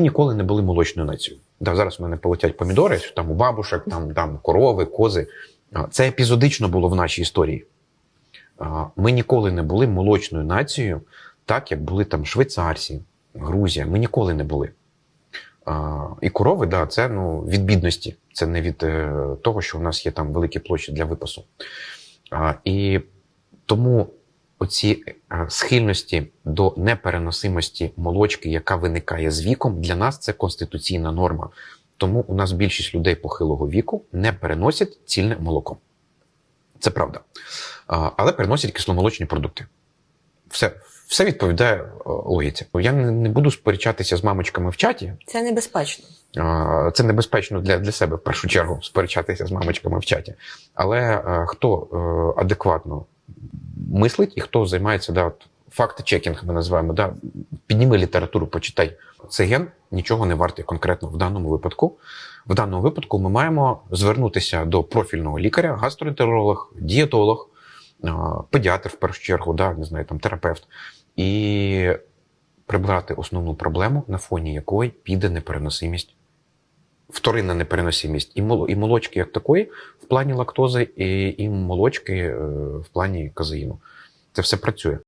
ніколи не були молочною нацією. Да, зараз в мене полетять помідори, там у бабушек, там, там корови, кози. Це епізодично було в нашій історії. Ми ніколи не були молочною нацією, так як були там швейцарці, Грузія. Ми ніколи не були. І корови, да, це ну, від бідності, це не від е, того, що у нас є там великі площі для випасу. І тому оці е, схильності до непереносимості молочки, яка виникає з віком, для нас це конституційна норма. Тому у нас більшість людей похилого віку не переносять цільне молоко. Це правда. Але переносять кисломолочні продукти. Все, все відповідає е, логіці. Я не, буду сперечатися з мамочками в чаті. Це небезпечно. Це небезпечно для, для себе в першу чергу сперечатися з мамочками в чаті. Але е, хто адекватно мислить і хто займається да, от, факт-чекінг, ми називаємо, да, підніми літературу, почитай. Цей ген нічого не вартий конкретно в даному випадку. В даному випадку ми маємо звернутися до профільного лікаря, гастроентеролог, дієтолог, педіатр в першу чергу, да, не знаю, там терапевт, і прибрати основну проблему, на фоні якої піде непереносимість, вторинна непереносимість і і молочки як такої в плані лактози, і, і молочки е, в плані казеїну. Це все працює.